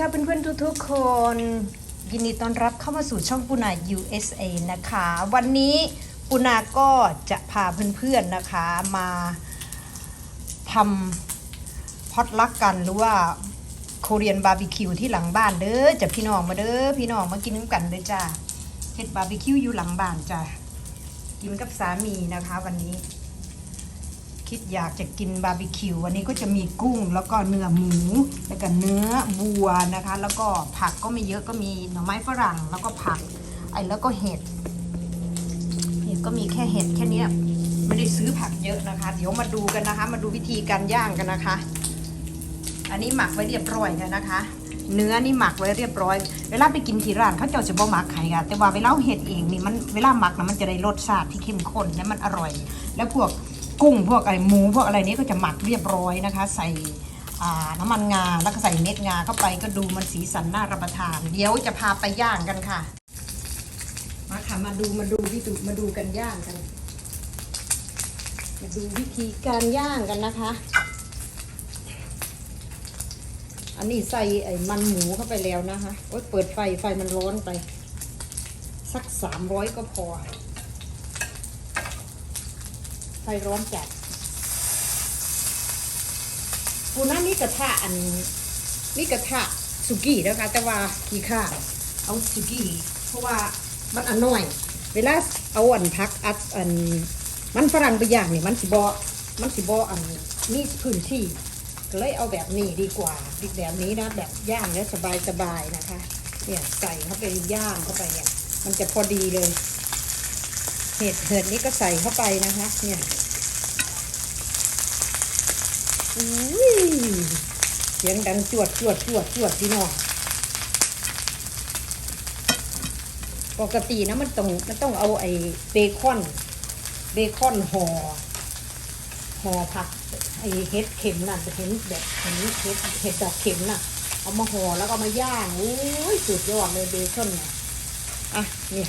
ค่ะเพื่อนๆทุกๆคน ยินดีต้อนรับเข้ามาสู่ช่องปูนา USA นะคะ วันนี้ปูนาก็จะพาเพื่อนๆนะคะมาทำพอตลักกันหรือว่าโคเรียนบาร์บีคิวที่หลังบ้านเด้อจะพี่น้องมาเด้อพี่น้องมากินน้ำกันเลยจ้าเฮ็ดบาร์บีคิวอยู่หลังบ้านจ้ากินกับสามีนะคะ วันนี้ คิดอยากจะกินบาร์บีคิววันนี้ก็จะมีกุ้งแล้วก็เนื้อหมู แล้วก็เนื้อวัวนะคะ แล้วก็ผักก็ไม่เยอะก็มีหน่อไม้ฝรั่ง แล้วก็ผักไอ้แล้วก็เห็ดเห็ดก็มีแค่เห็ดแค่นี้ไม่ได้ซื้อผักเยอะนะคะ เดี๋ยวมาดูกันนะคะ มาดูวิธีการย่างกันนะคะ อันนี้หมักไว้เรียบร้อยแล้วนะคะ เนื้อนี่หมักไว้เรียบร้อย เวลาไปกินที่ร้านเขาเจ้าจะบ่หมักไข่ค่ะแต่ว่าเวลาเห็ดเองนี่มันเวลาหมักนะมันจะได้รสชาติที่เข้มข้นและมันอร่อย แล้วพวก กุ้งพวกอะไรหมูพวกอะไรนี้ก็จะหมักเรียบร้อยนะคะ ใส่น้ำมันงาแล้วก็ใส่เม็ดงาเข้าไปก็ดูมันสีสันน่ารับประทาน เดี๋ยวจะพาไปย่างกันค่ะ มาค่ะมาดูมาดูวิธีมาดูกันย่างกัน มาดูวิธีการย่างกันนะคะ อันนี้ใส่ไอ้มันหมูเข้าไปแล้วนะคะโอ๊ยเปิดไฟไฟมันร้อนไป สักสามร้อยก็พอ ไฟร้อนจัดปูน่านี่กระทะอันนี่กระทะสุกี้นะคะ แต่ว่าขี้ข้าเอาสุกี้เพราะว่ามันอันน้อย เวลาเอาอันพักอัดอันมันฝรั่งไปอย่างนี่มันสิบอมันสิบออันนี่พื้นที่ก็เลยเอาแบบนี้ดีกว่าดีแบบนี้นะ แบบย่างแล้วสบายสบายๆนะคะ เนี่ยใส่เข้าไปย่างเข้าไปเนี่ย มันจะพอดีเลย เห็ดเห็ดนี้ก็ใส่เข้าไปนะคะ เนี่ยอุ้ย เสียงดังจวดจวดจวดจวดพี่น้องปกตินะมันต้องมันต้องเอาไอ้เบคอน เบคอนห่อห่อผักไอ้เห็ดเข็มน่ะจะเห็นแบบเห็นเห็ดเห็ดดอกเข็มน่ะ เอามาห่อแล้วก็มาย่างโอ้ยสุดยอดเลยเบคอนเนี่ยอะเนี่ย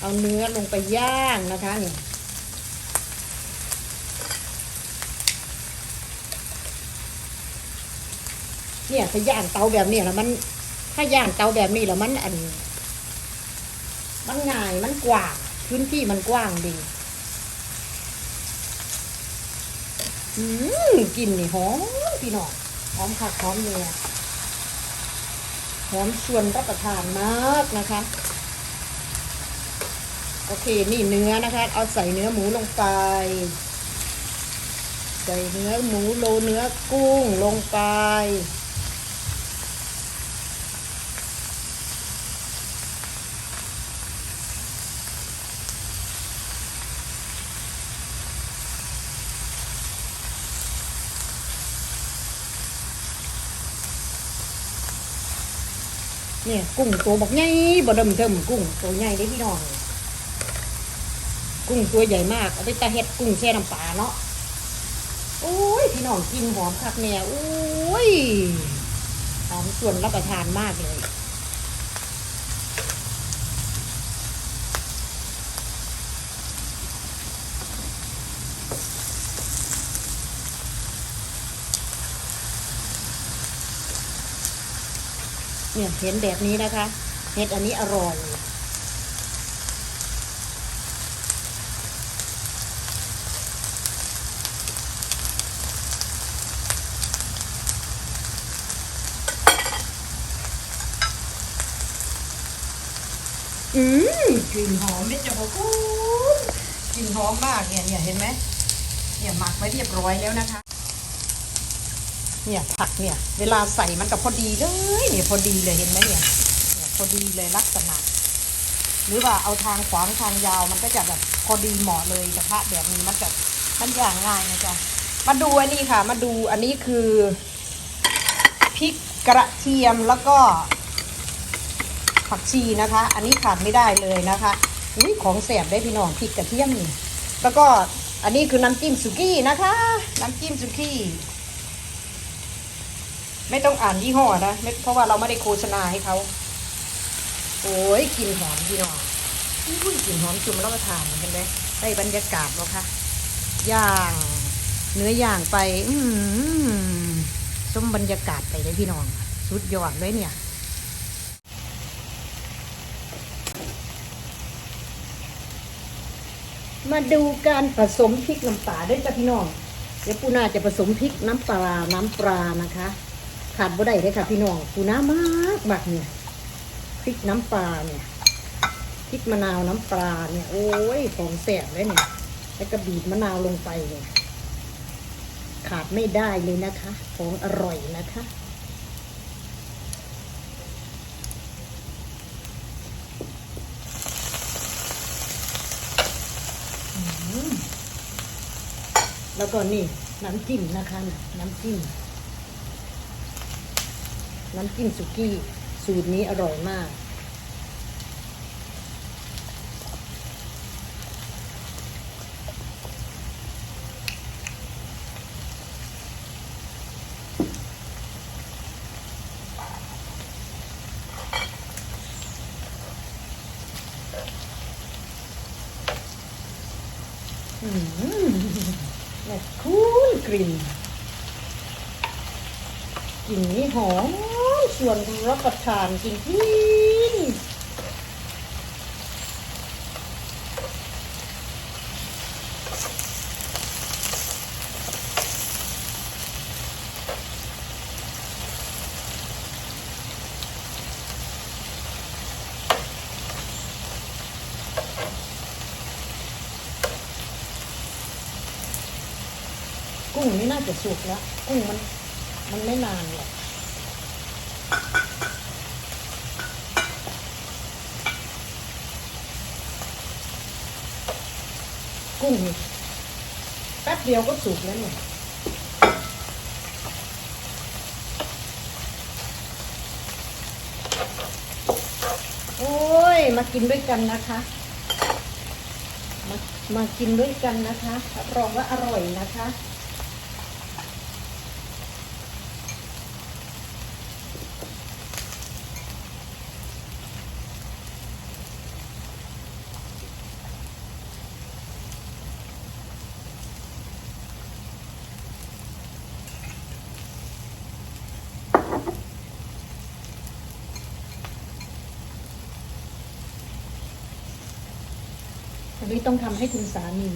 เอาเนื้อลงไปย่างนะคะนี่ เนี่ยถ้าย่างเตาแบบนี้แล้วมัน ถ้าย่างเตาแบบนี้แล้วมันอัน มันง่ายมันกว้าง พื้นที่มันกว้างดีอืมกลิ่นนี่หอมพี่น้องหอมผักหอมเนื้อหอมชวนรับประทานมากนะคะ โอเคนี่เนื้อนะคะ เอาใส่เนื้อหมูลงไป ใส่เนื้อหมูโลเนื้อกุ้งลงไป เนี่ยกุ้งตัวบักใหญ่บ่ดมเทิมกุ้งตัวใหญ่ได้พี่น้อง กุ้งตัวใหญ่มากเอาไปตาเห็ดกุ้งแช่น้ำปลาเนาะโอ้ยพี่น้องกินหอมคักแน่โอ้ยหอมส่วนรับประทานมากเลย เนี่ยเห็นแบบนี้นะคะเห็ดอันนี้อร่อย อืมกลิ่นหอมไม่จะบอกกูกลิ่นหอมมากเนี่ยเนี่ยเห็นไหมเนี่ยหมักไว้เรียบร้อยแล้วนะคะ เนี่ยผักเนี่ยเวลาใส่มันก็พอดีเลยเนี่ยพอดีเลยเห็นไหมเนี่ยเนี่ยพอดีเลยลักษณะ หรือว่าเอาทางขวางทางยาวมันก็จะแบบพอดีเหมาะเลยกระทะแบบนี้มันจะมันอย่างง่ายนะจ๊ะมาดูอันนี้ค่ะ มาดูอันนี้คือพริกกระเทียมแล้วก็ผักชีนะคะ อันนี้ขาดไม่ได้เลยนะคะอุ้ยของแสบได้พี่น้องพริกกระเทียมนี่แล้วก็อันนี้คือน้ำจิ้มสุกี้นะคะ น้ำจิ้มสุกี้ ไม่ต้องอ่านยี่ห้อนะไม่เพราะว่าเราไม่ได้โฆษณาให้เขาโอ้ยกลิ่นหอมพี่น้องอุ้ยกลิ่นหอมจุ่มรับประทานเห็นไหมได้บรรยากาศแล้วค่ะย่างเนื้อย่างไป อืมส้มบรรยากาศไปเลยพี่น้องสสุดยอดเลยเนี่ยมาดูการผสมพริกน้ำปลาด้วยจ้ะพี่น้อง เดี๋ยวปูนาจะผสมพริกน้ำปลา น้ำปลานะคะ ขาดบ่ได้เลยค่ะ พี่น้องปูนามากมากเนี่ยพริกน้ำปลาเนี่ยพริกมะนาวน้ำปลาเนี่ย โอ้ยของแสบเลยเนี่ย แล้วก็บีบมะนาวลงไปเนี่ยขาดไม่ได้เลยนะคะ ของอร่อยนะคะแล้วก็นี่น้ำจิ้มนะคะ น้ำจิ้ม น้ำจิ้มสุกี้ สูตรนี้อร่อยมากอืมแบบคูลกลิ่น กลิ่นนี้หอมชวนรับประทานจริงที่กุ้งนี่น่าจะสุกแล้วกุ้งมัน มันไม่นานหรอกกุ้งแป๊บเดียวก็สุกแล้วเนี่ยโอ้ย มากินด้วยกันนะคะ มามากินด้วยกันนะคะรับรองว่าอร่อยนะคะ อันนี้ต้องทำให้คุณสามีน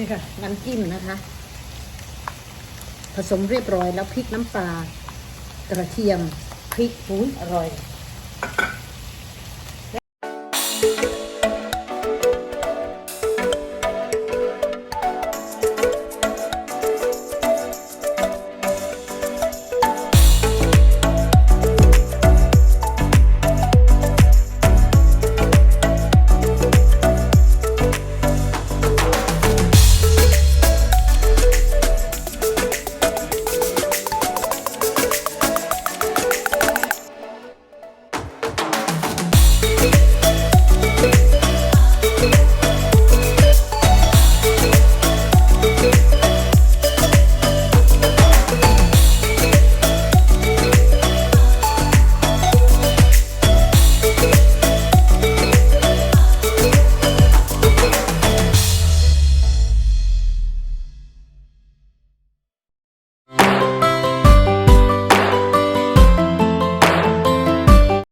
ี่ค่ะน้ำจิ้มนะคะ ผสมเรียบร้อยแล้วพริกน้ำปลากระเทียมพริกหูยอร่อย